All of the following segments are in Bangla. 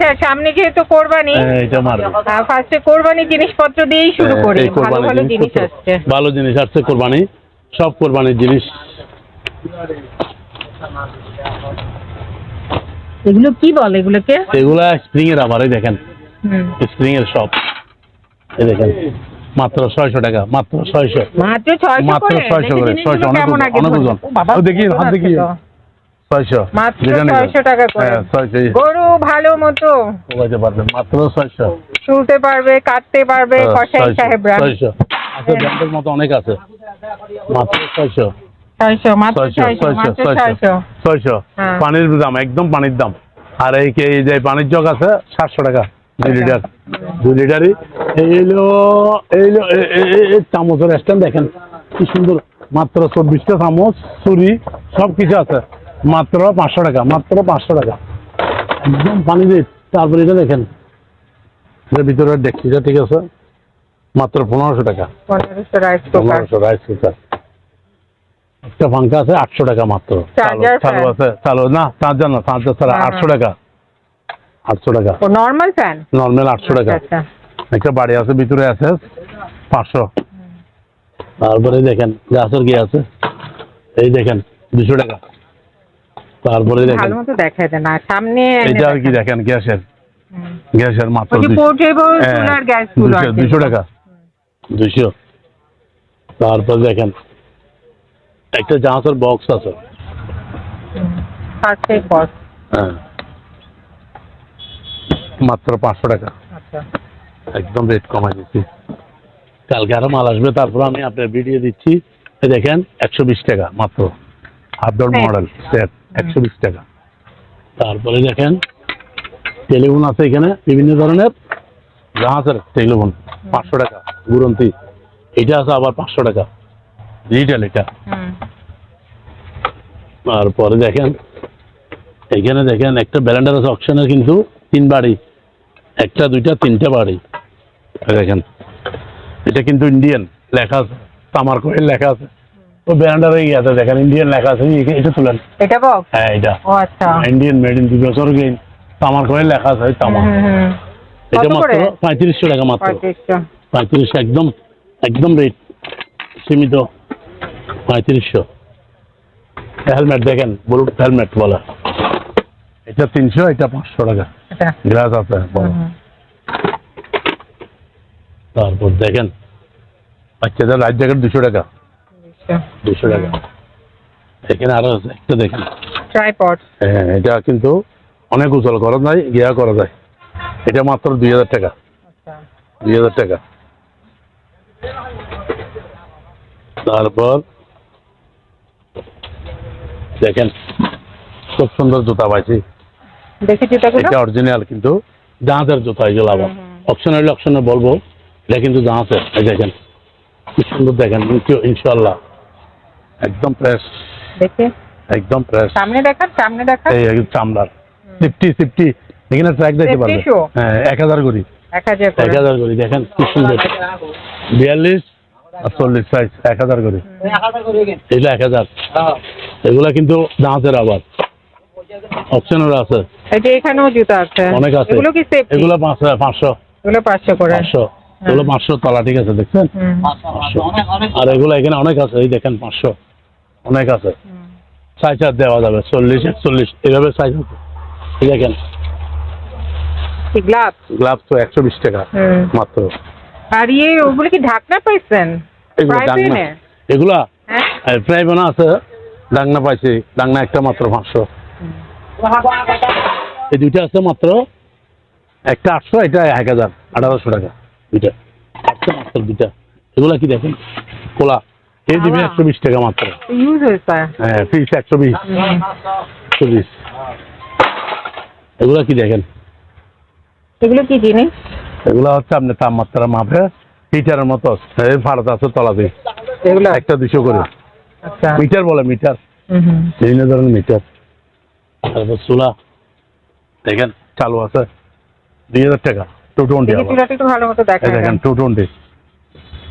আচ্ছা সামনে যেহেতু কোরবানি হ্যাঁ, এটা মারবে। ফার্স্টে কোরবানি জিনিসপত্র দিয়েই শুরু হ্যাঁ, করি। ভালো ভালো জিনিস আসছে। ভালো জিনিস আসছে কোরবানি। সব কোরবানির জিনিস। এগুলো কি বলে এগুলোকে? এগুলা স্প্রিং এর আবার এই দেখেন। স্প্রিং এর সব। এই দেখেন মাত্র ছয়শো টাকা মাত্র ছয়শো। মাত্র ছয়শো মাত্র 600 করে, দেখি 600 জিনিসগুলো অনেক অনেক ওজন। দেখি, হাত দেখি। তো। ছয়শো। মাত্র ছয়শো টাকা করে। হ্যাঁ গরু ভালো মতো। কোবাইতে মাত্র ছয়শো। শুলতে পারবে কাটতে পারবে হ্যাঁ, কসাই সাহেবরা ছয়শো। আছে ব্র্যান্ডের মতো অনেক আছে। মাত্র ছয়শো। ছয়শো মাত্র ছয়শো ছয়শো ছয়শো মাত্র ছয়শো। ছয়শো। ছয়শো। হ্যাঁ। পানির দাম একদম পানির দাম। আর এই কে- এই যে পানির জগ আছে সাতশো টাকা দুই লিটার। দুই লিটারই। এইলো এইলো চামচের স্ট্যান্ড দেখেন। কি সুন্দর। মাত্র চব্বিশটা চামচ ছুরি সব কিছু আছে। মাত্র পাঁচশো টাকা মাত্র পাঁচশো টাকা। একদম পানি রেট তারপরে এটা দেখেন। এটার ভিতরে ডেকচিটা ঠিক আছে। মাত্র পনেরোশো টাকা। পনেরোশো রাইস কুকার একটা পাঙ্খা আছে আটশো টাকা মাত্র। চালু? আছে? চালু না চার্জার না চার্জার ছাড়া আটশো। টাকা। আটশো টাকা। নর্মাল ফ্যান নর্মাল আটশো টাকা। আচ্ছা একটা বাড়ি আছে ভিতরে আছে পাঁচশো। তারপরে দেখেন গাছের কি আছে? এই দেখেন দুশো টাকা। তারপরে দেখেন। ভালো মতো দেখায় দেন। আর সামনে আর কি দেখেন গ্যাসের। গ্যাসের মাত্র ওই দুশো পোর্টেবল হ্যাঁ, গ্যাসগুলো আছে। দুশো টাকা। তারপর দেখেন একটা জাহাজের বক্স আছে। ফার্স্ট এড বক্স হ্যাঁ। মাত্র পাঁচশো টাকা। আচ্ছা। একদম রেট কমাই দিচ্ছি। কালকে আরও মাল আসবে তারপর আমি আপনার ভিডিও দিচ্ছি। দেখেন একশো বিশ টাকা মাত্র। হাফডোর Set. মডেল সেট একশো বিশ টাকা। তারপরে দেখেন টেলিফোন আছে এখানে বিভিন্ন ধরনের। জাহাজের টেলিফোন পাঁচশো টাকা গুরন্তি এটা আছে আবার পাঁচশো টাকা ডিজিটাল এটা। তারপরে দেখেন এখানে দেখেন একটা ব্যালেন্ডার আছে অপশনের কিন্তু তিন বাড়ি। একটা দুইটা তিনটা বাড়ি। দেখেন এটা কিন্তু ইন্ডিয়ান লেখা আছে তামার কোয়েল লেখা আছে। তো ব্যালেন্ডারে গিয়ে দেখেন ইন্ডিয়ান লেখা আছে এটা তুলেন। এটা বক্স? হ্যাঁ এটা। ও আচ্ছা। ইন্ডিয়ান মেড ইন দুই বছর গেইন। তামার কোয়েল লেখা আছে এই তামার। এটা মাত্র করে? পঁয়ত্রিশশো টাকা মাত্র। পঁয়ত্রিশশো। একদম একদম রেট সীমিত। পঁয়ত্রিশশো। হেলমেট দেখেন ব্লুট হেলমেট বলা। এটা তিনশো এটা পাঁচশো টাকা। গ্লাস আছে। তারপর দেখেন বাচ্চাদের লাইফ জ্যাকেট দুশো টাকা। দুশো টাকা। এখানে আরও আছে একটা দেখেন ট্রাইপড হ্যাঁ এটা কিন্তু অনেক উজ্জ্বল করা যায় গিয়া করা যায়। এটা মাত্র দুই হাজার টাকা। আচ্ছা। দুই হাজার টাকা। তারপর দেখেন খুব সুন্দর জুতা পাইছি। এটা অরিজিনাল কিন্তু জাহাজের জুতা এগুলো আবার। হলে অপশনে বলব এটা কিন্তু জাহাজের দেখেন। কি সুন্দর দেখেন ইনশা- ইনশাল্লাহ একদম ফ্রেশ দেখি? একদম ফ্রেশ সামনে দেখান সামনে দেখান এই একদম চামড়ার। সিফটি সিফটি এখানে ট্র্যাক দেখতে পারবেন হ্যাঁ এক হাজার করি। এক হাজার এক করি দেখেন কি সুন্দর। বিয়াল্লিশ আর চল্লিশ সাইজ এক হাজার করি এগুলো এক হাজার। এগুলা কিন্তু দাঁতের আবার। অপশনের আছে। এই যে এখানেও জুতা আছে। অনেক আছে। এগুলো কি সেফটি এগুলো পাঁচশো পাঁচশো। এগুলো পাঁচশো করে। পাঁচশো। এগুলো পাঁচশো তলা ঠিক আছে দেখছেন? পাঁচশো আর এগুলো এখানে অনেক আছে। এই দেখেন পাঁচশো। অনেক আছে। সাইজ আর দেওয়া যাবে চল্লিশ একচল্লিশ এভাবে সাইজ আছে দেখেন। গ্লাভস গ্লাভস তো একশো বিশ টাকা মাত্র। আর ইয়ে ওগুলো কি ঢাকনা পাইছেন? এগুলা হ্যাঁ। ফ্রাই বানা আছে ডাংনা পাইছি ডাংনা একটা মাত্র পাঁচশো। এই দুইটা আছে মাত্র একটা আটশো এটা এক হাজার আঠারোশো টাকা দুইটা। একটা মাত্র দুইটা। এগুলা কি দেখেন? কোলা এই দিবে একশো বিশ টাকা মাত্র? ইউজ হয়েছে হ্যাঁ পিস একশো বিশ। একশো বিশ। এগুলা কি দেখেন? এগুলো কি জিনিস? এগুলা হচ্ছে আপনার তাপমাত্রা মাপে হিটারের মতো। এই ভারত আছে তলাতে। এগুলো? একটা দুশো করে। আচ্ছা। মিটার বলে মিটার। বিভিন্ন ধরনের মিটার। তারপর চুলা। দেখেন চালু আছে। দুই হাজার টাকা। টু টোয়েন্টি দেখেন টু টোয়েন্টি।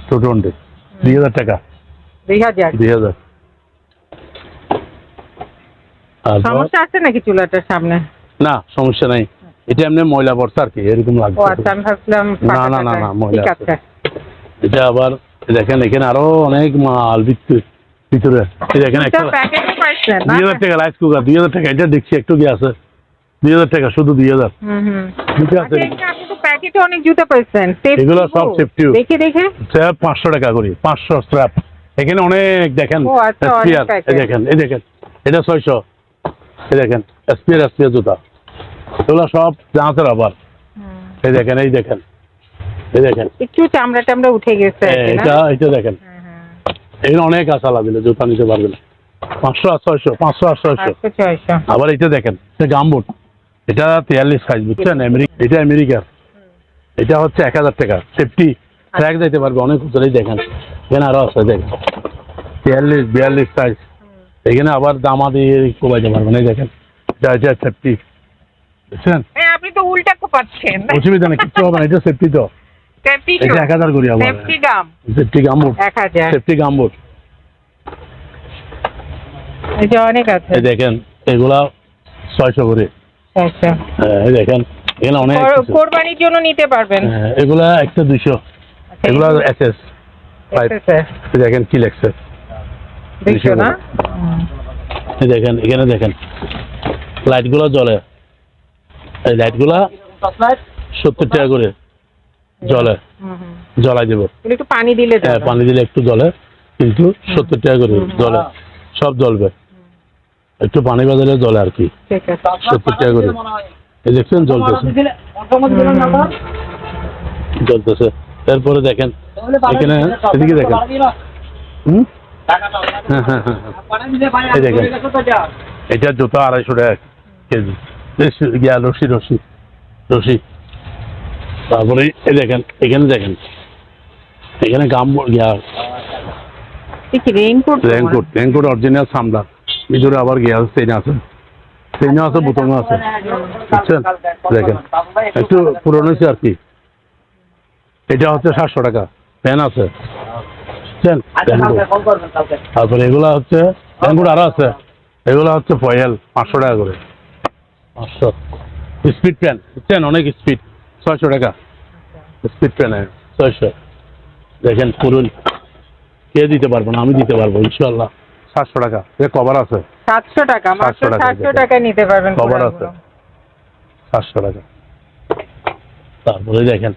Two twenty. দুই হাজার টাকা। দুই হাজার। দুই হাজার। সমস্যা আছে নাকি চুলাটার সামনে? না সমস্যা নাই। এটা এমনি ময়লা পড়ছে আর কি এরকম ও আচ্ছা আমি ভাবছিলাম না, না, না, না, ময়লা আছে। আছে। এটা আবার দেখেন এখানে আরও অনেক মাল ভিতরে দেখেন একটা দুই হাজার টাকা রাইস কুকার দুই হাজার টাকা এটা দেখছি একটু কি আছে? দুই হাজার টাকা শুধু দুই হাজার। আচ্ছা, প্যাকেটে অনেক জুতো পাইছেন। এগুলো সব boot। দেখে দেখে। পাঁচশো টাকা করি পাঁচশো স্ট্র্যাপ এখানে অনেক দেখেন আচ্ছা। এই দেখেন এই দেখেন এটা ছয়শো। এই দেখেন স্পিয়ার স্পিয়ার জুতা। এগুলো সব জাহাজের আবার। এই দেখেন এই দেখেন এই দেখেন। একটু চামড়া টামড়া উঠে গেছে না? এটা এটা দেখেন। হ্যাঁ, হ্যাঁ। এখানে অনেক আশা লাগবে জুতা নিতে পারবেন পাঁচশো আর ছয়শো পাঁচশো আর ছয়শো। ছয়শো। আবার এটা দেখেন এটা গামবুট। এটা তিয়াল্লিশ সাইজ বুঝছেন? আমেরিকা এটা আমেরিকার। এটা হচ্ছে এক হাজার টাকা। সেফটি ট্র্যাক দিতে পারবে অনেক উত্তরেই দেখেন। এখানে আরও আছে দেখেন তিয়াল্লিশ বিয়াল্লিশ সাইজ এখানে আবার দামা দিয়ে কোবাইতে পারবেন এই দেখেন। এটা সেফটি বুঝছেন? হ্যাঁ আপনি তো উল্টা কোপাচ্ছেন। অসুবিধা নেই কিচ্ছু হবে না এটা সেফটি তো। এটা এক হাজার করি আবার। সেফটি দাম। সেফটি গামবুট এক হাজার। সেফটি গামবুট এটা অনেক আছে। এই দেখেন এগুলা ছয়শো করে। আচ্ছা। হ্যাঁ, এই দেখেন এখানে অনেক কোরবানির জন্য নিতে পারবেন। হ্যাঁ, এগুলা একটা দুইশো। এগুলো এস এস ফাইভ এসেছে। দেখেন কি লেখছে। দেখেন এখানে দেখেন। লাইটগুলো জ্বলে। এই লাইটগুলা সত্তর টাকা করে জ্বলে। হুম, হুম। জ্বলাই দেবো। একটু পানি দিলে হ্যাঁ পানি দিলে একটু জলে কিন্তু সত্তর টাকা করে জলে সব জ্বলবে। একটু পানি বাজালে জ্বলে আর কি। সত্তর টাকা করে। এই দেখছেন জ্বলতেছে। জ্বলতেছে। এরপরে দেখেন এখানে এদিকে দেখেন। হুম? হ্যাঁ হ্যাঁ হ্যাঁ। এই দেখেন। এটা জুতো আড়াইশো টাকা কেজি। গিয়া রশি রশি। রশি। তারপরে এই দেখেন এখানে দেখেন। এখানে গাম গিয়া রেনকোট রেনকোট অরিজিনাল সামলা ভিতরে আবার গিয়া চেন আছে। চেনও আছে বোতলও আছে। বুঝছেন? দেখেন। একটু পুরনো হয়েছে আর কি। এটা হচ্ছে সাতশো টাকা। প্যান আছে। তারপরে এগুলা হচ্ছে রেনকোট আরও আছে। এগুলো হচ্ছে ফয়েল পাঁচশো টাকা করে। পাঁচশো। স্পিড প্যান বুঝছেন অনেক স্পিড ছয়শো টাকা। স্পিড প্যান ছয়শো। দেখেন পুরুন। কে দিতে পারব না আমি দিতে পারব ইনশাল্লাহ সাতশো টাকা এ কভার আছে। সাতশো টাকা 700 টাকা সাতশো টাকা নিতে পারবেন কভার আছে। সাতশো টাকা। তারপরে দেখেন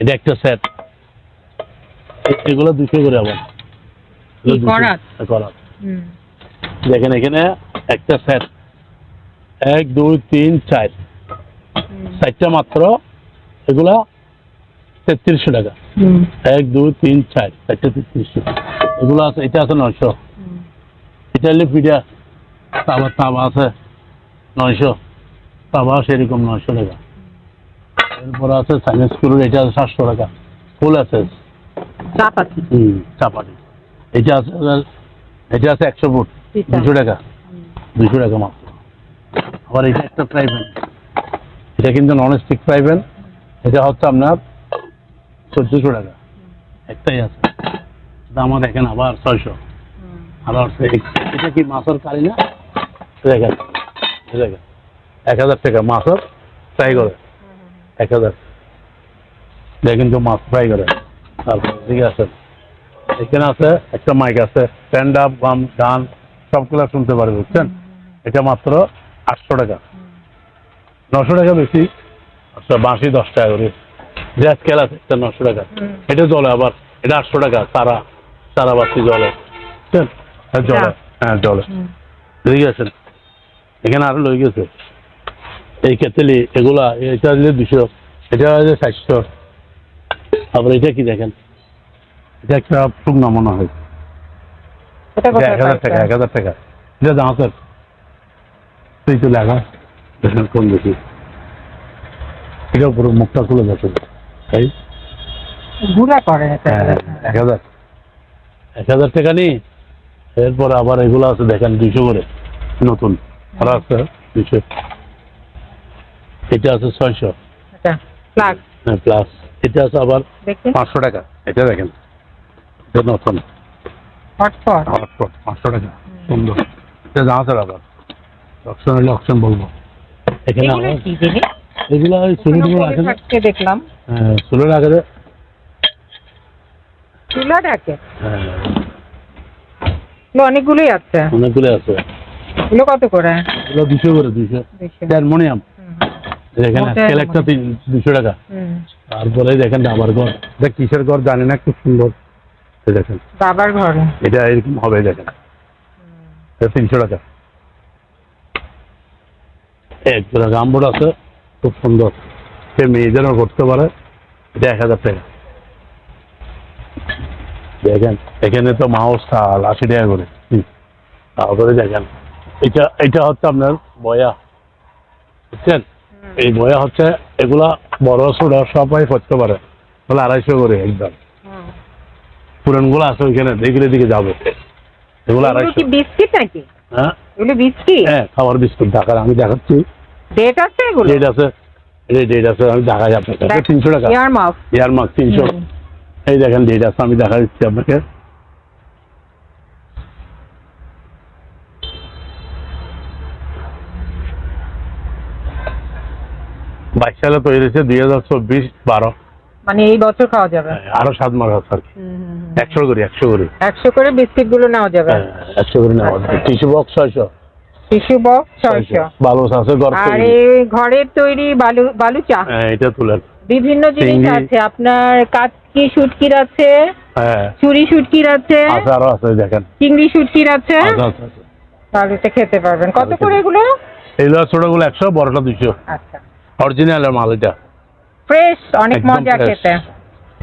এটা একটা সেট এগুলো দুশো করে আবার। এগুলো কি, 200 করাত? করাত। দেখেন এখানে একটা সেট এক দুই তিন চার। চারটা মাত্র। এগুলা তেত্রিশশো টাকা। এক দুই তিন চার। চারটা তেত্রিশশো। এগুলো আছে এটা আছে নয়শো। এটা হলে পিঠা তাবা তাবা আছে নয়শো। তাবা সেরকম নয়শো টাকা। এরপর আছে সাইন্স স্কুলের এটা আছে সাতশো টাকা। ফুল আছে চাপাতি। হুম চাপাটি এটা আছে এটা আছে একশো ফুট দুশো টাকা। দুশো টাকা মাত্র আবার এটা একটা প্রাইভেন এটা কিন্তু নন স্টিক প্রাইভেন এটা হচ্ছে আপনার চোদ্দোশো টাকা। একটাই আছে। দামও দেখেন আবার ছয়শো। সে- এটা কি মাছের কারি না? দেখেন দেখেন। এক হাজার টাকা মাছের ফ্রাই করে এক হাজার এটা কিন্তু মাছ ফ্রাই করে। তারপর ঠিক আছে এখানে আছে একটা মাইক আছে। স্ট্যান্ড আপ বাম ডান সবগুলো শুনতে পারবে বুঝছেন? এটা মাত্র আটশো টাকা। নশো টাকা বেশি। আচ্ছা বাঁশি দশ টাকা করে। যে স্কেল আছে এটা নশো টাকা। এটা জলে আবার এটা আটশো টাকা তারা তারা বাতি জলে। বুঝছেন? হ্যাঁ জলে। হ্যাঁ জলে। ঠিক আছে এখানে আরও লই গেছে। এই কেতেলি এগুলা এটা দিলে দুশো এটা হচ্ছে চারশো তারপরে এটা কি দেখেন? এটা একটা শুকনা মনে হয়। এক হাজার টাকা এক হাজার টাকা। এটা দাঁতের তুই তো দেখেন কোন দেখি। এটা পুরো মুখটা খুলে যাচ্ছে তাই গুঁড়া করে হ্যাঁ, এক হাজার। এক হাজার টাকা নি। এরপর আবার এগুলো আছে দেখেন দুইশো করে। নতুন। আর আছে দুইশো। এটা আছে ছয়শো। আচ্ছা হ্যাঁ প্লাস। এটা আছে আবার পাঁচশো টাকা। এটা দেখেন। এটা নতুন। পাঁচশো টাকা। সুন্দর। এটা আবার। অপশন হলে অপশন বলব। এখানে এগুলো ওই আছে দেখলাম। হ্যাঁ হ্যাঁ। অনেকগুলোই আছে। অনেকগুলো আছে। এগুলো কত করে? এগুলো দুশো করে দুশো। হারমোনিয়াম হুম, দেখেন স্কেল একটা দুশো টাকা। তারপরে দেখেন ডাবার ঘর। এটা কিসের ঘর জানি না? খুব সুন্দর। দেখেন। বাবার ঘরে। এটা এরকম হবে দেখেন। তিনশো টাকা। এক জোড়া গামবোর্ড আছে খুব সুন্দর। সে মেয়েদেরও করতে পারে এটা এক হাজার টাকা। দেখেন এখানে তো মাউস থাল আশি টাকা করে। তারপরে দেখেন এটা এটা হচ্ছে আপনার বয়া। বুঝছেন? এই বয়া হচ্ছে এগুলা বড় ছোট সবাই করতে পারে। তাহলে আড়াইশো করে একদম। পুরানগুলো আছে ওইখানে এগুলো দিকে যাবে। এগুলো আড়াইশো। বিস্কিট নাকি? হ্যাঁ। এগুলো বিস্কিট? হ্যাঁ খাবার বিস্কুট ঢাকার আমি দেখাচ্ছি। ডেট আছে এগুলো? ডেট আছে। এই ডেট আছে আমি দেখা যাবে তিনশো টাকা। ইয়ার মার্ক তিনশো। এই দেখেন ডেট আছে আমি দেখা দিচ্ছি আপনাকে। বাইশ সালে তৈরি হয়েছে দুই হাজার চব্বিশ বারো। মানে এই বছর খাওয়া যাবে? আরও সাত মাস আছে আর কি। একশো করি একশো করি। একশো করে বিস্কিটগুলো নেওয়া যাবে? হ্যাঁ, একশো করি নেওয়া টিস্যু বক্স ছয়শো। টিস্যু বক্স ছয়শো। বালু আছে গড় আর ঘরের তৈরি বালু বালু চা। হ্যাঁ এটা তুলেন বিভিন্ন জিনিস আছে। আপনার কাচকি শুটকির আছে হ্যাঁ। চুরি শুটকির আছে আরও আছে দেখেন। চিংড়ি শুটকির আছে। তাহলে খেতে পারবেন। কত করে এগুলো? এইগুলো ছোটগুলো একশো বড়টা দুশো আচ্ছা। অরিজিনাল মাল এটা। ফ্রেশ অনেক মজা খেতে।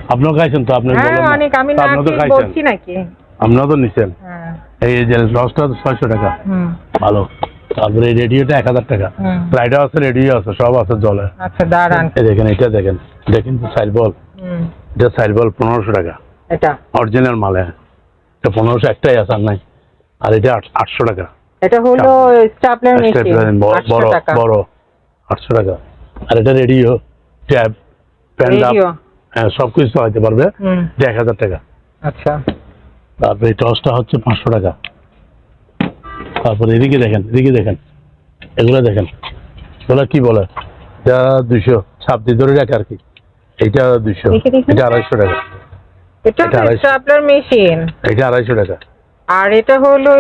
আপনিও খাইছেন তো? আপনি হ্যাঁ অনেক আমি না আপনিও তো খাইছেন? বলছি নাকি? আপনিও তো নিছেন? হ্যাঁ। এই যে রসটা ছয়শো টাকা। হুম। ভালো। তারপরে রেডিওটা এক হাজার টাকা। ফ্লাইটও আছে রেডিও আছে সব আছে জলে। আচ্ছা দাঁড়ান। এই দেখেন এটা দেখেন। দেখেন কিন্তু সাইড বল হুম। এটা সাইড বল পনেরোশো টাকা। এটা? অরিজিনাল মাল হ্যাঁ। এটা পনেরোশো একটাই আছে আর নাই। আর এটা আট- আটশো টাকা। এটা হলো স্টাপলার মেশিন বড় বড়। আটশো টাকা। আর এটা রেডিও ট্যাব প্যান্ট হ্যাঁ সব কিছু চালাতে পারবে। এটা এক হাজার টাকা। আচ্ছা। তারপরে এই টসটা হচ্ছে পাঁচশো টাকা। তারপরে এদিকে দেখেন এদিকে দেখেন। এগুলো দেখেন। এগুলো কি বলে? এটা দুশো ছাব্বিশ ধরে রাখে আর কি। এইটা দুশো। এটা আড়াইশো টাকা। এটা এটা মেশিন এটা আড়াইশো টাকা। আর এটা হলো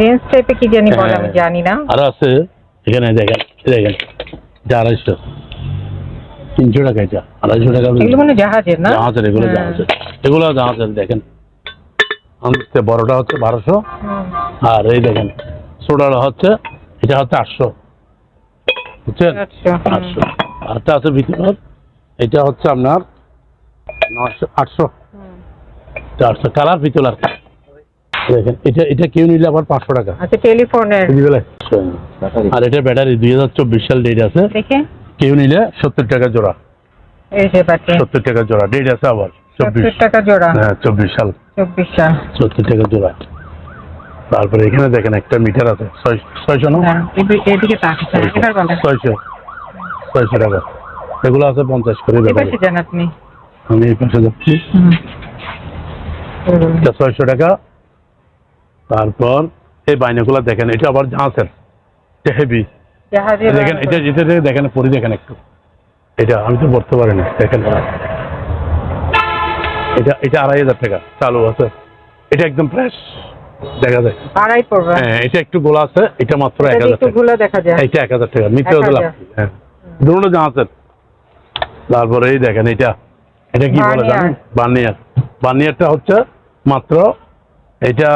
রেঞ্জ টাইপে কি জানি বলে আমি হ্যাঁ। জানি না। আর আছে এখানে দেখেন দেখেন। এটা আড়াইশো। তিনশো টাকা এটা। আড়াইশো টাকা এগুলো মানে জাহাজের না? জাহাজের এগুলো হ্যাঁ। জাহাজের। এগুলো জাহাজের দেখেন। বড়টা হচ্ছে বারোশো। আর এই দেখেন ছোটটা হচ্ছে এটা হচ্ছে আটশো। বুঝছেন? আটশো। আরটা আছে ভিতর এটা হচ্ছে আপনার নশো আটশো। আটশো। কালার ভিতর আর কি। দেখেন এটা এটা কেউ নিলে আবার পাঁচশো টাকা। আচ্ছা টেলিফোনের আর এটা ব্যাটারি দুই হাজার চব্বিশ সাল ডেট আছে। কেউ নিলে সত্তর টাকা জোড়া। এই সত্তর টাকা জোড়া ডেট আছে আবার চব্বিশ। টাকা জোড়া। হ্যাঁ চব্বিশ সাল। চব্বিশ সাল। সত্তর টাকা জোড়া। তারপরে এখানে দেখেন একটা মিটার আছে ছয়শো না? হ্যাঁ, ছয়শো ছয়শো টাকা। এগুলো আছে পঞ্চাশ করে আমি এই পাশে যাচ্ছি। ছয়শো টাকা তারপর এই বাইনাগুলো দেখেন এটা আবার জাহাজের এটা হেভি দেখেন এটা এটা দেখেন পরি দেখেন একটু। এটা আমি তো পড়তে পারি না দেখেন। এটা এটা আড়াই হাজার টাকা চালু আছে। এটা একদম ফ্রেশ দেখা যায়। আড়াই পড়বে। হ্যাঁ এটা একটু গোলা আছে এটা মাত্র এক হাজার একটু টাকা। দেখা যায়। এইটা এক হাজার টাকা নিতে হতে 1000 হ্যাঁ। দুটো জাহাজের তারপরে এই দেখেন এটা। এটা কি বলে। জানেন? বার্নিয়ার বার্নিয়ারটা হচ্ছে মাত্র এটা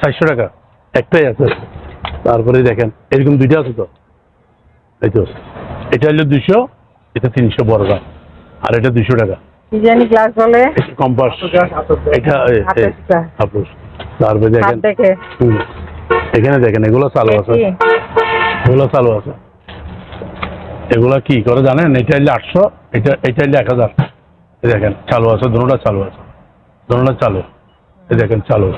চারশো টাকা। একটাই আছে। তারপরে দেখেন এরকম দুইটা আছে তো। এই তো এটা হলো দুশো এটা তিনশো বড়টা আর এটা দুশো টাকা। কি জানি গ্লাস বলে? কম্পাস। এটা এই, এই, হাতের গ্লাস। হাপুস। তারপরে দেখেন এখানে দেখেন এগুলো চালু আছে। এগুলো চালু আছে। এগুলো কি করে জানেন? এটা হলে আটশো এটা এটা হলে এক হাজার। দেখেন চালু আছে দুটোটা চালু আছে। দুটোটা চালু। দেখেন চালু।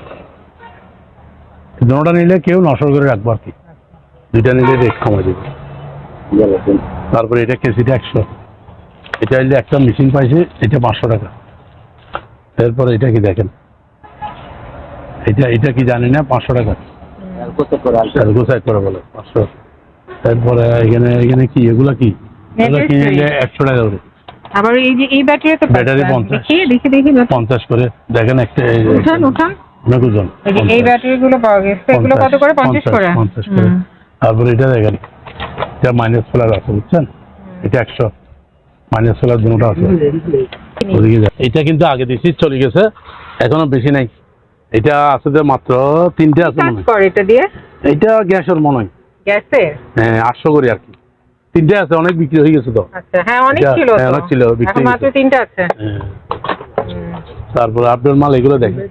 দুটোটা নিলে কেউ নশো করে রাখব আর কি। দুইটা নিলে রেট কমে দেবে তারপরে এটা কেজিটা একশো। এটা হলে একটা মেশিন পাইছে এটা পাঁচশো টাকা। এরপরে এটা কি দেখেন? এটা এটা কি জানি না পাঁচশো টাকা। করে বলে পাঁচশো। তারপরে এখানে এখানে কি? এগুলা কি? নিলে একশো টাকা করে। আবার এই যে এই ব্যাটারি। দেখি দেখি দেখি পঞ্চাশ করে। দেখেন একটা উঠান উঠান। এই ব্যাটারি গুলো পাওয়া গেছে। এগুলো কত করে? পঞ্চাশ করে? পঞ্চাশ করে। হুম। তারপরে এটা দেখেন এটা মাইনাস ফেলার আছে বুঝছেন? এটা একশো। মাইনাস ফেলার দুটো আছে। এটা কিন্তু আগে দিছি চলে গেছে এখনও বেশি নাই। এটা আছে যে মাত্র তিনটে আছে মনে হয়। এটা দিয়ে? এইটা গ্যাসের মনে হয়। গ্যাসে হ্যাঁ আটশো করে আর কি। তিনটে আছে অনেক বিক্রি হয়ে গেছে তো। আচ্ছা হ্যাঁ অনেক ছিল হ্যাঁ, অনেক ছিল, বিক্রি মাত্র। তিনটা আছে। হ্যাঁ। তারপরে আপনার মাল এগুলো দেখেন।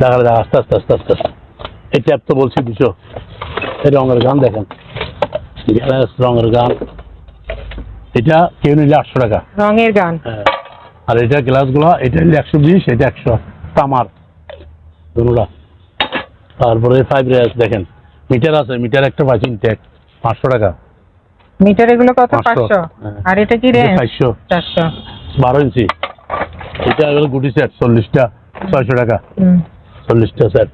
দেখা দেখা আস্তে আস্তে আস্তে আস্তে আস্তে। এই ট্যাপ তো বলছি দুশো। এই রঙের গান দেখেন। রঙের গান। এটা কেউ নিলে আটশো টাকা। রঙের গান। হ্যাঁ। আর এটা গ্লাসগুলো এটা নিলে একশো বিশ এটা একশো। তামার। দুটা। তারপরে ফাইভ রেস দেখেন। মিটার আছে মিটার একটা পাইছি ইনটেক পাঁচশো টাকা। মিটার এগুলো কত? পাঁচশো। পাঁচশো। হ্যাঁ। আর এটা কি রেঞ্জ? চারশো। চারশো। বারো ইঞ্চি। এটা হলো গুটি সেট চল্লিশটা ছয়শো টাকা। হুম। চল্লিশটা সেট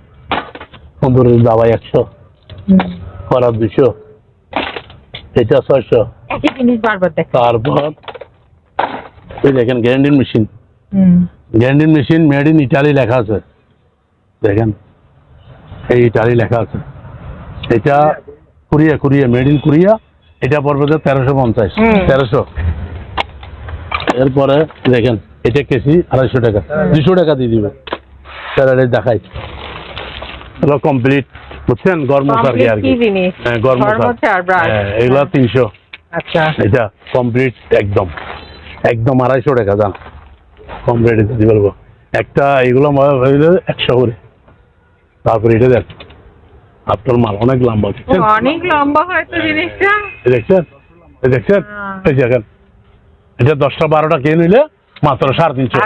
সুন্দর দাবাই একশো। হুম। করার দুশো। এটা ছয়শো। একই জিনিস বারবার দেখ। তারপর এই দেখেন গ্যান্ডিন মেশিন। হুম। গ্যান্ডিন মেশিন মেড ইন ইটালি লেখা আছে। দেখেন এই ইটালি লেখা আছে। এটা কুরিয়া কুরিয়া মেড ইন কুরিয়া। এটা পড়বে যে তেরোশো পঞ্চাশ। তেরোশো। এরপরে দেখেন এটা কেসি আড়াইশো টাকা। দুশো টাকা দিয়ে দিবে স্যালারি দেখাই। এগুলো কমপ্লিট বুঝছেন? গরম আর কি হ্যাঁ। হ্যাঁ এগুলো তিনশো। আচ্ছা। এটা কমপ্লিট একদম। একদম আড়াইশো টাকা দাম কমপ্লিট দিতে পারব একটা এগুলো একশো করে। তারপরে এটা দেখ। আপনার মাল অনেক লম্বা দেখছেন? অনেক লম্বা হয়তো জিনিসটা। দেখছেন? দেখছেন? হ্যাঁ। এই দেখেন। এটা দশটা বারোটা কে নিলে? মাত্র সাড়ে তিনশো।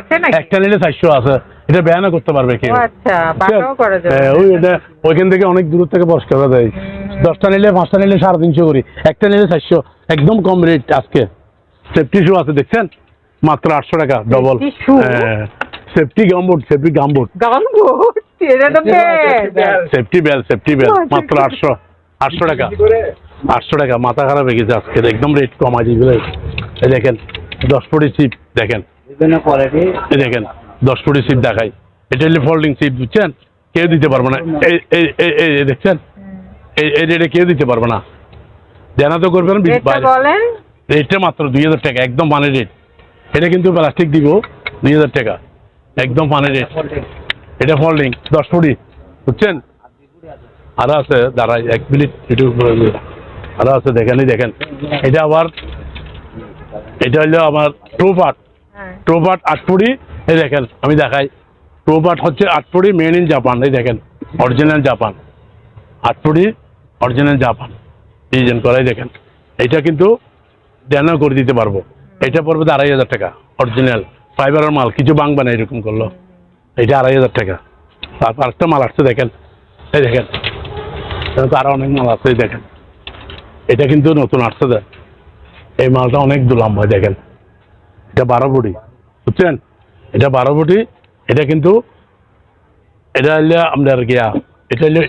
একটা নিলে চারশো আছে। এটা বেয়ানা করতে পারবে কেউ। আচ্ছা হ্যাঁ, ওই এটা ওইখান থেকে অনেক দূর থেকে পরিষ্কার করা যায় দশটা নিলে পাঁচটা নিলে সাড়ে তিনশো করি। একটা নিলে চারশো। একদম কম রেট আজকে। সেফটি শু আছে দেখছেন? মাত্র আটশো টাকা double shoe? Safety gumboot safety gumboot gumboot এটা তো সেফটি বেল সেফটি বেল মাত্র আটশো আটশো টাকা। আটশো টাকা। মাথা খারাপ হয়ে গেছে আজকে। একদম রেট কমাই দিয়ে এই দেখেন দশ ফুটি সিপ দেখেন। এই দেখেন দশ ফুটি সিপ দেখাই। এটা হলে ফোল্ডিং সিপ বুঝছেন? কেউ দিতে পারবে না। এই এই এই- এই এই দেখছেন? এই এই রেটে কেউ দিতে পারবে না। জানা তো করবেন রেটটা মাত্র দুই হাজার টাকা একদম মানে রেট এটা কিন্তু প্লাস্টিক দিব দুই হাজার টাকা। একদম পানি রেট এটা ফোল্ডিং দশ ফুটি বুঝছেন? আরও আছে দাঁড়াই এক মিনিট একটু আরও আছে দেখেন দেখেন। এটা আবার এটা হলো আমার টু পার্ট টু পার্ট আট ফুটি এই দেখেন আমি দেখাই। টু পার্ট হচ্ছে আট ফুটি মেন ইন জাপান এই দেখেন অরিজিনাল জাপান আট ফুটি অরিজিনাল জাপান ডিজাইন করাই দেখেন। এটা কিন্তু ড্যানো করে দিতে পারব। এটা পড়বে আড়াই হাজার টাকা অরিজিনাল ফাইবারের মাল, কিছু বাংবে না এরকম করল। এটা আড়াই হাজার টাকা। তারপর আরেকটা মাল আসছে, দেখেন। এই দেখেন। তো অনেক মাল আছে দেখেন। এটা কিন্তু নতুন আসছে, দেখ। এই মালটা অনেক দু লম্বা দেখেন। এটা বারো ফুটি, বুঝছেন? এটা বারো ফুটি, এটা কিন্তু এটা হলে আপনার গিয়া, এটা হলে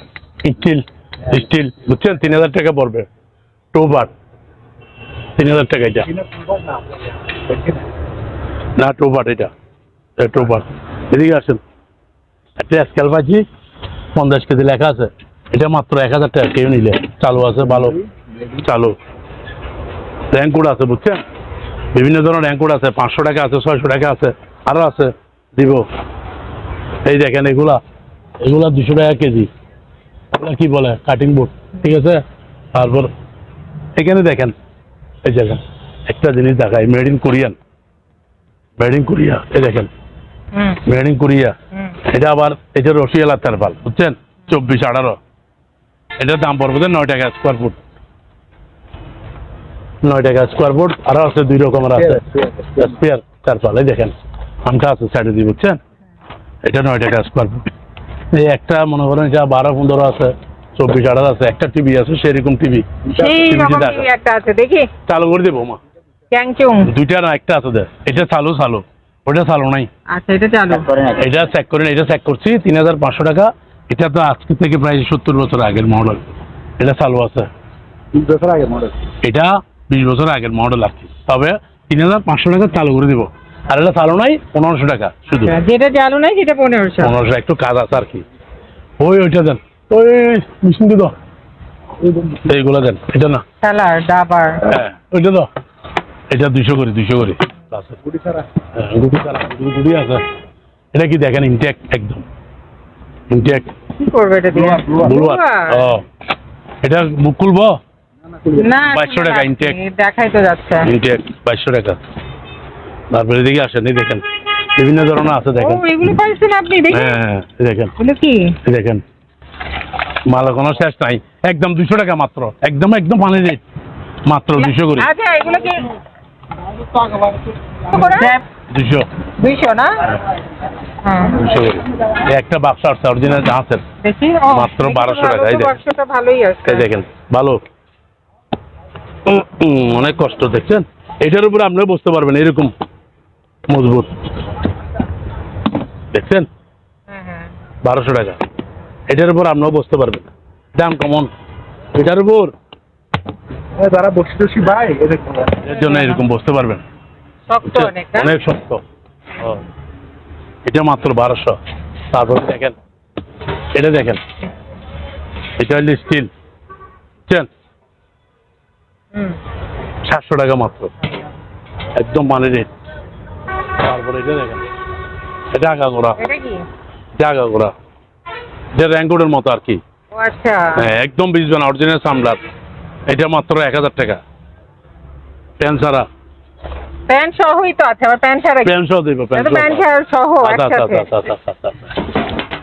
স্টিল স্টিল বুঝছেন? তিন হাজার টাকা পড়বে। টু পার্ট তিন হাজার টাকা এটা। না টু পার্ট এটা টু পার্ট এদিকে আসেন। একটা স্কেল পাচ্ছি, পঞ্চাশ কেজি লেখা আছে। এটা মাত্র এক হাজার টাকা কেউ নিলে। চালু আছে, ভালো। চালু। র্যাঙ্কুড আছে, বুঝছেন? বিভিন্ন ধরনের র্যাঙ্কুড আছে। পাঁচশো টাকা আছে, ছয়শো টাকা আছে আরও আছে। দিব। এই দেখেন এগুলা। এগুলা দুশো টাকা কেজি। এগুলা কি বলে? কাটিং বোর্ড ঠিক আছে? তারপর এখানে দেখেন। এই জায়গা একটা জিনিস দেখায় made in Korean in Korea এই দেখেন। ইন কোরিয়া এটা আবার এটা রসিয়ালা তারপাল বুঝছেন? চব্বিশ আঠারো। এটার দাম পড়বে যে নয় টাকা স্কোয়ার ফুট নয় টাকা স্কোয়ার ফুট আরও আছে দুই রকমের আছে। স্পেয়ার তারপাল এই দেখেন। আমটা আছে সাইডে দিয়ে বুঝছেন? এটা নয় টাকা স্কোয়ার ফুট এই একটা মনে করেন এটা বারো পনেরো আছে চব্বিশ আঠাশ আছে একটা টিভি আছে সেরকম টিভি টিভি একটা আছে দেখি। চালু করে দেবো মা। ক্যাংচুং। দুইটা না একটা আছে দে। এটা চালু চালু। ওটা চালু নাই। আচ্ছা এটা চালু। এটা চেক করেন এটা চেক করছি। তিন হাজার পাঁচশো টাকা। এটা তো আজকে থেকে প্রায় সত্তর বছর আগের মডেল এটা চালু আছে। বছর আগে মডেল এটা বিশ বছর আগের মডেল আর কি। তবে তিন হাজার পাঁচশো টাকা চালু করে দিব। আর এটা চালু নাই পনেরোশো টাকা শুধু। আচ্ছা, যেটা চালু নাই সেটা পনেরোশো। পনেরোশো একটু কাজ আছে আর কি। ওই ওইটা দেন। ওই মেশিন দিয়ে দাও। এইগুলো দেন। এটা না। ডাবার হ্যাঁ ওইটা দাও। এটা দুইশো করে দুইশো করে। আছে। ছাড়া হ্যাঁ, গুটি ছাড়া, গুটি- গুটি আছে এটা কি দেখেন ইনটেক একদম ইনটেক এটা বুক খুলবো? 2200 টাকা। দেখাই তো যাচ্ছে। ইনটেক বাইশশো টাকা। তারপরে এদিকে আসেন এই দেখেন। বিভিন্ন ধরনের আছে দেখেন। এগুলো পাইছেন আপনি দেখি। হ্যাঁ হ্যাঁ দেখেন। এগুলো কি? দেখেন। মাল কোনো শেষ নাই। একদম দুশো টাকা মাত্র। একদম একদম পানি রেট মাত্র দুশো করে। আচ্ছা এগুলো কি দুশো। দুইশো না? হ্যাঁ। দুশো একটা বাক্স আসছে অরিজিনাল জাহাজের মাত্র দেখি 1200 টাকা, এই তো দেখেন। বাক্সটা ভালোই আছে। দেখেন ভালো। উম, উম, অনেক কষ্ট দেখছেন? এটার উপরে আপনিও বুঝতে পারবেন এরকম মজবুত। দেখছেন? হ্যাঁ হ্যাঁ। বারোশো টাকা। এটার উপর আপনিও বুঝতে পারবেন। দাম কমন? এটার উপর? যারা বসে টসি ভাই এর জন্য। এরকম বুঝতে পারবেন। শক্ত অনেক অনেক শক্ত। এটা মাত্র বারোশো। তারপর দেখেন এটা দেখেন। এটা হলো স্টিল বুঝছেন? সাতশো টাকা মাত্র। একদম মানে রেট তারপরে এটা দেখেন এটা আগা গোড়া। এটা আগা গোড়া। এটা মতো আর কি। আচ্ছা। হ্যাঁ একদম অরিজিনাল সামলার। এটা মাত্র এক হাজার টাকা। প্যান ছাড়া। প্যান্ট সহই তো আছে আবার প্যান্ট ছাড়া কি? প্যান সহ দেবো প্যান্ট ছাড়া সহ আচ্ছা আচ্ছা একসাথে। আচ্ছা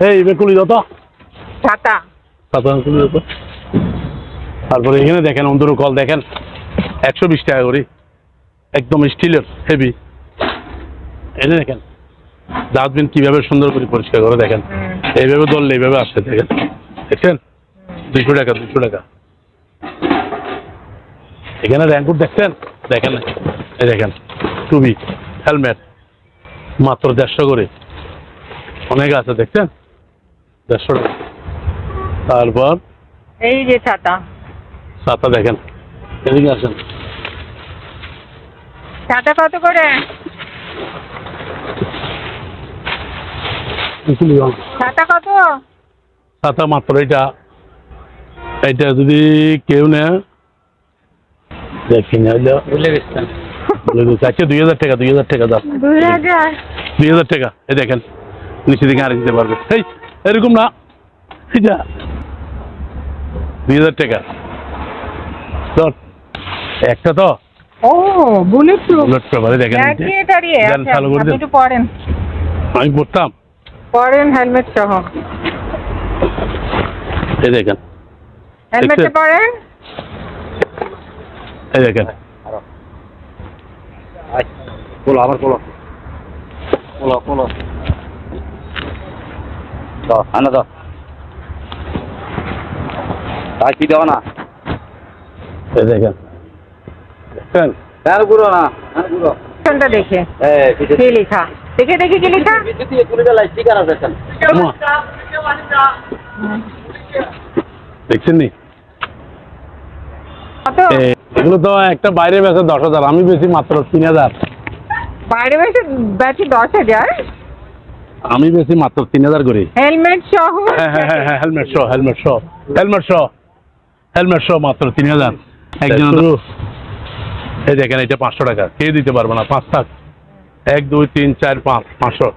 এই বেকুলি যত ছাতা। সাধারণ কুলি যত তারপরে এখানে দেখেন অন্দর কল দেখেন। একশো বিশ টাকা করে। একদম স্টিলের হেভি এটা দেখেন ডাস্টবিন কীভাবে সুন্দর করে পরিষ্কার করে দেখেন। এইভাবে ধরলে এইভাবে আসছে দেখেন। দেখছেন? দুইশো টাকা দুইশো টাকা। এখানে র্যাঙ্কুট দেখছেন? দেখেন এই দেখেন টুবি হেলমেট মাত্র দেড়শো করে। অনেক আছে দেখছেন? দেড়শো টাকা। তারপর? এই যে ছাতা। ছাতা দেখেন এদিকে আসেন। ছাতা কত করে? ছাতা কত? ছাতা মাত্র এটা এটা যদি কেউ নেয় আচ্ছা দুই হাজার টাকা দুই হাজার টাকা দাম দুই হাজার টাকা। এই দেখেন নিচে দিকে আর দিতে পারবে। এই এরকম না। যা। দুই হাজার টাকা। ধর একটা তো। ও বুলেট প্রুফ বুলেট পেপারে দেখেন চালু করে দেন। পড়েন। আমি পড়তাম। পড়েন হেলমেট সহ। এই দেখেন। হেলমেটটা দেখছেন? পড়েন। এই দেখেন। বলো আবার বলো বলো বলো দাও আনা দাও আর কি দাও না? এই দেখেন। দেখছেন ফ্যানগুলো না কোনটা দেখে। কি লেখা? দেখে দেখি কি লেখা? দেখছেন নি? এগুলো তো একটা বাইরে বেচে দশ হাজার আমি বেশি মাত্র তিন হাজার। বাইরে বেশি বেশি দশ হাজার? আমি বেশি মাত্র তিন হাজার করি। হেলমেট সহ? হ্যাঁ হ্যাঁ হ্যাঁ হ্যাঁ helmet shoe helmet shoe helmet shoe helmet shoe মাত্র তিন হাজার। একজন এই দেখেন এটা পাঁচশো টাকা। কে দিতে পারবে না? পাঁচ টাকা এক দুই তিন চার পাঁচ পাঁচশো।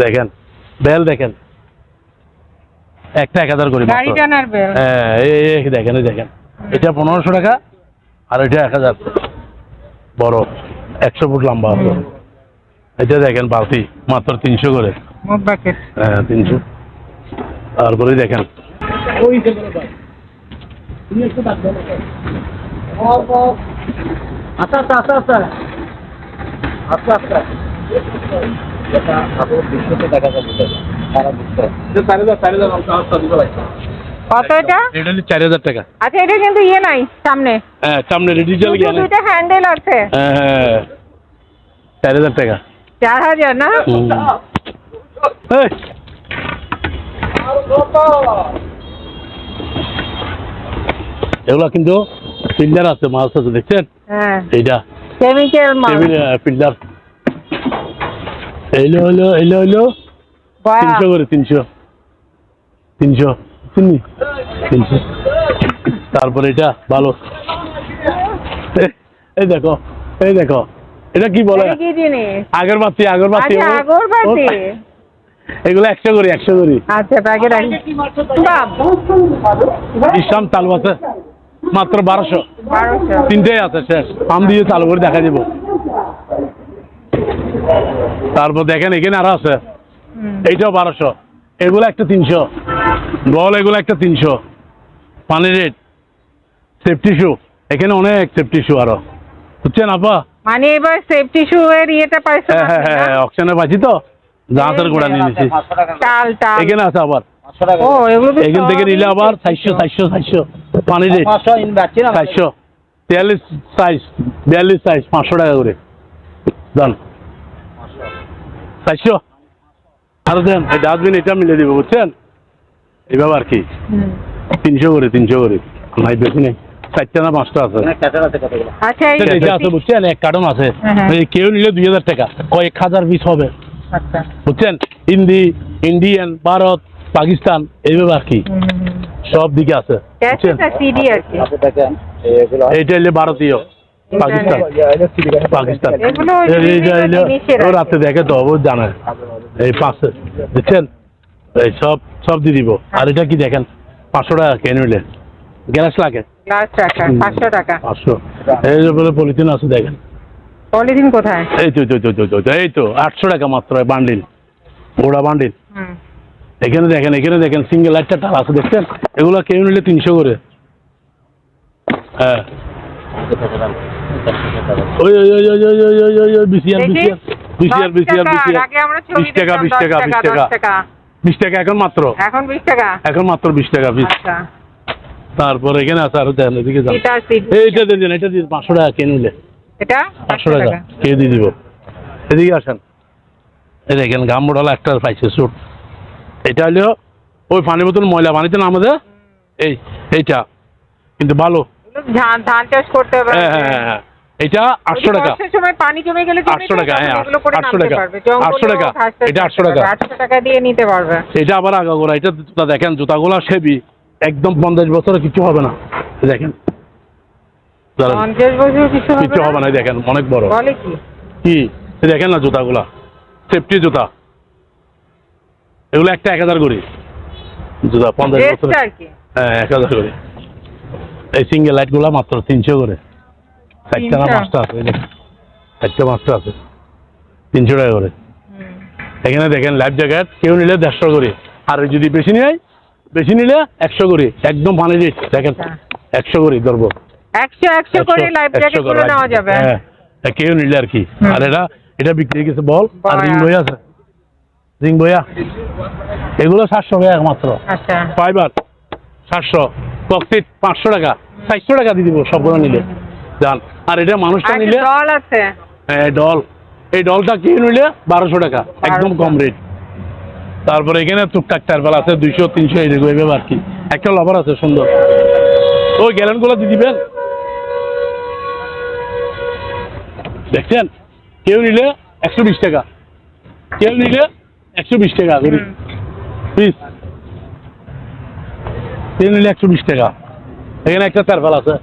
দেখেন বেল দেখেন। একটা এক হাজার করি গাড়ি মাত্র। বেল। হ্যাঁ এই এই দেখেন এই দেখেন। এটা পনেরোশো টাকা আর এটা এক হাজার। বড় একশো ফুট লম্বা আছে। এটা দেখেন বালতি মাত্র তিনশো করে। হ্যাঁ তিনশো। তারপরে দেখেন। আচ্ছা আচ্ছা আচ্ছা আচ্ছা। আচ্ছা আচ্ছা। এটা আপনার বিশ্বতে দেখা যাবে। কত এটা? এটা হচ্ছে চার হাজার টাকা। আচ্ছা এটা কিন্তু ইয়ে নাই সামনে। হ্যাঁ সামনে দুটো হ্যান্ডেল আছে। হ্যাঁ হ্যাঁ টাকা। না? এই, এগুলো কিন্তু ফিল্টার আছে মাছ আছে দেখছেন? হ্যাঁ। এইটা। কেমিক্যাল টেবিল ফিল্টার এলো হলো এলো হলো তিনশো করে তিনশো। তিনশো। চিনি তারপরে এটা ভালো। এই দেখো এই দেখো। এটা কি বলে? জিনিস? আগরবাতি আগরবাতি আচ্ছা আগরবাতি এগুলো একশো করি একশো করি। আচ্ছা প্যাকেট ইসলাম চালু আছে। মাত্র বারোশো। তিনটেই আছে শেষ। পাম দিয়ে চালু করে দেখা যাব। তারপর দেখেন এখানে আরও আছে। এইটাও বারোশো। এগুলো একটা তিনশো। বল এগুলো একটা তিনশো। পানি রেট সেফটি শু এখানে অনেক সেফটি শু আরও। বুঝছেন আপা? মানে এবার সেফটি শু এর ইয়েটা পাইছো হ্যাঁ হ্যাঁ হ্যাঁ অকশনে পাচ্ছি তো। জাহাজের গোড়া নিয়ে নিছি। টাল টাল এখানে আছে আবার। ও এগুলো এখান থেকে নিলে আবার safety চারশো shoe। চারশো চারশো। পানি রেট চারশো। তিয়াল্লিশ সাইজ বিয়াল্লিশ সাইজ পাঁচশো টাকা করে। দান চারশো। আরও দেন এই ডাস্টবিন এটা মিলে দিব বুঝছেন? এভাবে আর কি? তিনশো করে তিনশো করে। ভাই বেশি নেই। চারটা না পাঁচটা আছে? আছে বুঝছেন? এক কার্টন আছে। কেউ নিলে দুই হাজার টাকা। কয়েক হাজার পিস হবে। বুঝছেন? হিন্দি ইন্ডিয়ান ভারত পাকিস্তান এইভাবে আর কি। সব দিকে আছে। এইটা হইলে ভারতীয়। পাকিস্তান। পাকিস্তান। রাতে দেখে তো জানে এই পাশে। বুঝছেন? সব সব দিয়ে দিব আর এটা কি দেখেন পাঁচশো টাকা কেন নিলে গ্যাস লাগে গ্লাস টাকা পাঁচশো টাকা পাঁচশো এই যে বলে পলিথিন আছে দেখেন পলিথিন কোথায় এই তো তো তো তো এই তো আটশো টাকা মাত্র বান্ডিল ওরা বান্ডিল এখানে দেখেন এখানে দেখেন সিঙ্গেল লাইটটা টাল আছে দেখছেন এগুলো কেউ নিলে তিনশো করে হ্যাঁ ওই ওই ওই ওই ওই ওই ওই ওই ওই বিসিআর বিসিআর বিসিআর বিসিআর টাকা, আগে আমরা ছবি বিশ টাকা বিশ টাকা বিশ টাকা বিশ টাকা এখন মাত্র? এখন বিশ টাকা। এখন মাত্র বিশ টাকা পিস আচ্ছা। তারপর এখানে আছে আরও এদিকে যান। এইটা দিয়ে দেন এটা দিয়ে পাঁচশো টাকা নিলে। এটা? পাঁচশো টাকা কে দিয়ে দিব। এদিকে আসেন। এই দেখেন একটা পাইছে স্যুট এটা হলো ওই পানি বোতল ময়লা না আমাদের এই এইটা। কিন্তু ভালো। ধান ধান চাষ করতে হবে। হ্যাঁ হ্যাঁ হ্যাঁ, হ্যাঁ। এটা আটশো টাকা। সময় পানি জমে গেলে আটশো টাকা, হ্যাঁ, আটশো টাকা, আটশো টাকা, এটা আটশো টাকা। আটশো টাকা দিয়ে নিতে পারবে। এটা আবার আগাগোড়া এটা জুতা দেখেন জুতাগুলো সেবি একদম পঞ্চাশ বছরে কিছু হবে না। দেখেন। পঞ্চাশ বছর কিছু হবে না? দেখেন অনেক বড়। কি? দেখেন না জুতাগুলা সেফটি জুতা। এগুলো একটা এক হাজার করি। জুতা পঞ্চাশ বছর। হ্যাঁ এক হাজার করে। এই সিঙ্গেল লাইটগুলো মাত্র তিনশো করে। চারটা না তিনশো? পাঁচটা আছে এই দেখেন চারটা পাঁচটা আছে তিনশো টাকা করে। এখানে দেখেন লাইফ জ্যাকেট কেউ নিলে দেড়শো করে। আর যদি বেশি নেয় বেশি নিলে একশো করে। একদম পানি রেট দেখেন আচ্ছা। একশো করে ধরবো। একশো একশো করে লাইফ জ্যাকেটগুলো নেওয়া যাবে। হ্যাঁ। কেউ নিলে আর কি। আর এটা এটা বিক্রি হয়ে গেছে বল। আর রিং বই আছে। রিং বইয়া। এগুলো সাতশো টাকা মাত্র আচ্ছা। ফাইবার সাতশো। ককসিট পাঁচশো টাকা চারশো টাকা দিয়ে দিব সবগুলো নিলে। যান আর এটা মানুষটা নিলে ডল আছে। হ্যাঁ ডল এই ডলটা কি নিলে? বারোশো টাকা। একদম কম রেট তারপরে এখানে টুকটাক টারবাল আছে দুইশো তিনশো এরকম এভাবে আর কি। একটা লভার আছে সুন্দর। ওই গ্যালেনগুলো দিয়ে দিবেন। দেখছেন? কেউ নিলে একশো বিশ টাকা। কেউ নিলে একশো বিশ টাকা করি। পিস। কেউ নিলে একশো বিশ টাকা। এখানে একটা তারপাল আছে।